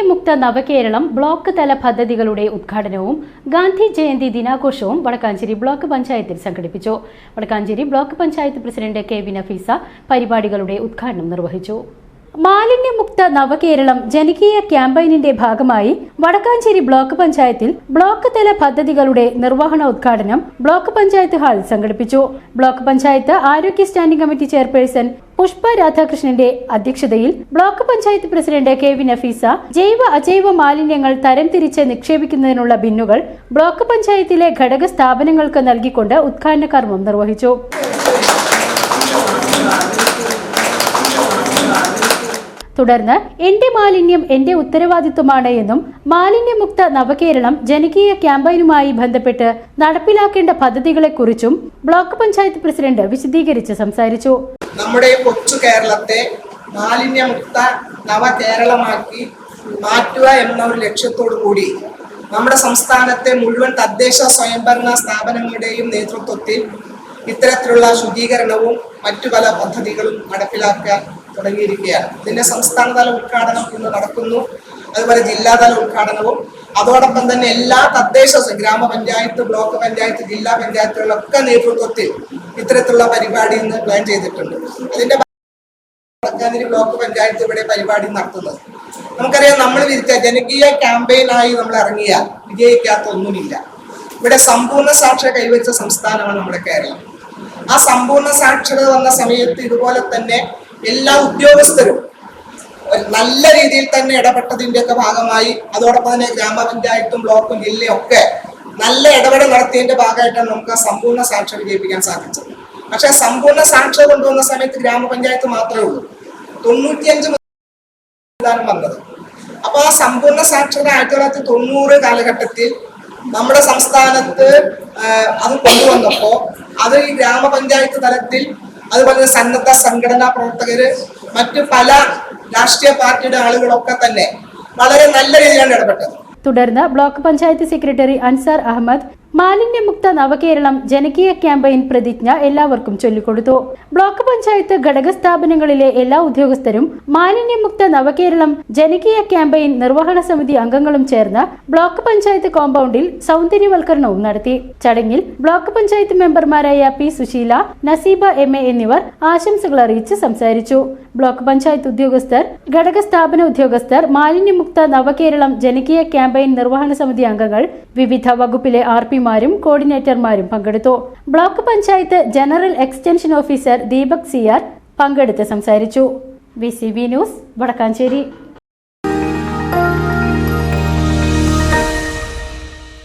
മാലിന്യമുക്ത നവകേരളം ബ്ലോക്ക് തല പദ്ധതികളുടെ ഉദ്ഘാടനവും ഗാന്ധി ജയന്തി ദിനാഘോഷവും വടക്കാഞ്ചേരി ബ്ലോക്ക് പഞ്ചായത്തിൽ സംഘടിപ്പിച്ചു. Vadakkanchery block panchayat president K V Nafeesa പരിപാടികളുടെ ഉദ്ഘാടനം നിർവഹിച്ചു. മാലിന്യമുക്ത നവകേരളം ജനകീയ ക്യാമ്പയിനിന്റെ ഭാഗമായി വടക്കാഞ്ചേരി ബ്ലോക്ക് പഞ്ചായത്തിൽ ബ്ലോക്ക് തല പദ്ധതികളുടെ നിർവഹണ ഉദ്ഘാടനം ബ്ലോക്ക് പഞ്ചായത്ത് ഹാളിൽ സംഘടിപ്പിച്ചു. ബ്ലോക്ക് പഞ്ചായത്ത് ആരോഗ്യ സ്റ്റാൻഡിംഗ് കമ്മിറ്റി ചെയർപേഴ്സൺ പുഷ്പ രാധാകൃഷ്ണന്റെ അധ്യക്ഷതയിൽ block panchayat president K V Nafeesa ജൈവ അജൈവ മാലിന്യങ്ങൾ തരംതിരിച്ച് നിക്ഷേപിക്കുന്നതിനുള്ള ബിന്നുകൾ ബ്ലോക്ക് പഞ്ചായത്തിലെ ഘടക സ്ഥാപനങ്ങൾക്ക് നൽകിക്കൊണ്ട് ഉദ്ഘാടന കർമ്മം നിർവഹിച്ചു. തുടർന്ന് എന്റെ മാലിന്യം എന്റെ ഉത്തരവാദിത്വമാണ് എന്നും മാലിന്യമുക്ത നവകേരളം ജനകീയ ക്യാമ്പയിനുമായി ബന്ധപ്പെട്ട് നടപ്പിലാക്കേണ്ട പദ്ധതികളെക്കുറിച്ചും ബ്ലോക്ക് പഞ്ചായത്ത് പ്രസിഡന്റ് വിശദീകരിച്ച് സംസാരിച്ചു. നമ്മുടെ കൊച്ചു കേരളത്തെ മാലിന്യമുക്ത നവകേരളമാക്കി മാറ്റുക എന്ന ഒരു ലക്ഷ്യത്തോടു കൂടി നമ്മുടെ സംസ്ഥാനത്തെ മുഴുവൻ തദ്ദേശ സ്വയംഭരണ സ്ഥാപനങ്ങളുടെയും നേതൃത്വത്തിൽ ഇത്തരത്തിലുള്ള ശുദ്ധീകരണവും മറ്റു പല പദ്ധതികളും നടപ്പിലാക്കാൻ തുടങ്ങിയിരിക്കുകയാണ്. ഇതിന്റെ സംസ്ഥാനതല ഉദ്ഘാടനം ഇന്ന് നടക്കുന്നു. അതുപോലെ ജില്ലാതല ഉദ്ഘാടനവും. അതോടൊപ്പം തന്നെ എല്ലാ തദ്ദേശ ഗ്രാമപഞ്ചായത്ത് ബ്ലോക്ക് പഞ്ചായത്ത് ജില്ലാ പഞ്ചായത്തുകളൊക്കെ നേതൃത്വത്തിൽ ഇത്തരത്തിലുള്ള പരിപാടി ഇന്ന് പ്ലാൻ ചെയ്തിട്ടുണ്ട്. അതിന്റെ വടക്കാതിരി ബ്ലോക്ക് പഞ്ചായത്ത് ഇവിടെ പരിപാടി നടത്തുന്നത്. നമുക്കറിയാം നമ്മൾ വിരിച്ച ജനകീയ ക്യാമ്പയിനായി നമ്മൾ ഇറങ്ങിയാൽ വിജയിക്കാത്ത ഒന്നുമില്ല ഇവിടെ സമ്പൂർണ സാക്ഷര കൈവരിച്ച സംസ്ഥാനമാണ് നമ്മുടെ കേരളം. ആ സമ്പൂർണ സാക്ഷരത വന്ന സമയത്ത് ഇതുപോലെ തന്നെ എല്ലാ ഉദ്യോഗസ്ഥരും നല്ല രീതിയിൽ തന്നെ ഇടപെട്ടതിന്റെ ഒക്കെ ഭാഗമായി അതോടൊപ്പം തന്നെ ഗ്രാമപഞ്ചായത്തും ബ്ലോക്കും ജില്ലയും ഒക്കെ നല്ല ഇടപെടൽ നടത്തിയതിന്റെ ഭാഗമായിട്ടാണ് നമുക്ക് സമ്പൂർണ സാക്ഷരത വിജയിപ്പിക്കാൻ സാധിച്ചത്. പക്ഷെ സമ്പൂർണ സാക്ഷരത കൊണ്ടുവന്ന സമയത്ത് ഗ്രാമപഞ്ചായത്ത് മാത്രമേ ഉള്ളൂ. തൊണ്ണൂറ്റിയഞ്ച് മുതലാണ് വന്നത്. അപ്പൊ ആ സമ്പൂർണ സാക്ഷരത ആയിരത്തി തൊള്ളായിരത്തി തൊണ്ണൂറ് കാലഘട്ടത്തിൽ നമ്മുടെ സംസ്ഥാനത്ത് അത് കൊണ്ടുവന്നപ്പോ അത് ഈ ഗ്രാമപഞ്ചായത്ത് തലത്തിൽ അതുപോലെ സന്നദ്ധ സംഘടനാ പ്രവർത്തകര് മറ്റു പല രാഷ്ട്രീയ പാർട്ടിയുടെ ആളുകളൊക്കെ തന്നെ വളരെ നല്ല രീതിയിലാണ് ഇടപെട്ടത്. തുടർന്ന് ബ്ലോക്ക് പഞ്ചായത്ത് സെക്രട്ടറി അൻസാർ അഹമ്മദ് മാലിന്യമുക്ത നവകേരളം ജനകീയ ക്യാമ്പയിൻ പ്രതിജ്ഞ എല്ലാവർക്കും ചൊല്ലിക്കൊടുത്തു. ബ്ലോക്ക് പഞ്ചായത്ത് ഘടക സ്ഥാപനങ്ങളിലെ എല്ലാ ഉദ്യോഗസ്ഥരും മാലിന്യമുക്ത നവകേരളം ജനകീയ ക്യാമ്പയിൻ നിർവഹണ സമിതി അംഗങ്ങളും ചേർന്ന് ബ്ലോക്ക് പഞ്ചായത്ത് കോമ്പൗണ്ടിൽ സൗന്ദര്യവൽക്കരണവും നടത്തി. ചടങ്ങിൽ ബ്ലോക്ക് പഞ്ചായത്ത് മെമ്പർമാരായ P Susheela Naseeba M A എന്നിവർ ആശംസകൾ അറിയിച്ച് സംസാരിച്ചു. ബ്ലോക്ക് പഞ്ചായത്ത് ഉദ്യോഗസ്ഥർ ഘടക സ്ഥാപന ഉദ്യോഗസ്ഥർ മാലിന്യമുക്ത നവകേരളം ജനകീയ ക്യാമ്പയിൻ നിർവഹണ സമിതി അംഗങ്ങൾ വിവിധ വകുപ്പിലെ ആർ പിമാരും കോർഡിനേറ്റർമാരും പങ്കെടുത്തു. Block panchayat general extension officer Deepak Siyar പങ്കെടുത്ത് സംസാരിച്ചു. V news Vadakkanchery.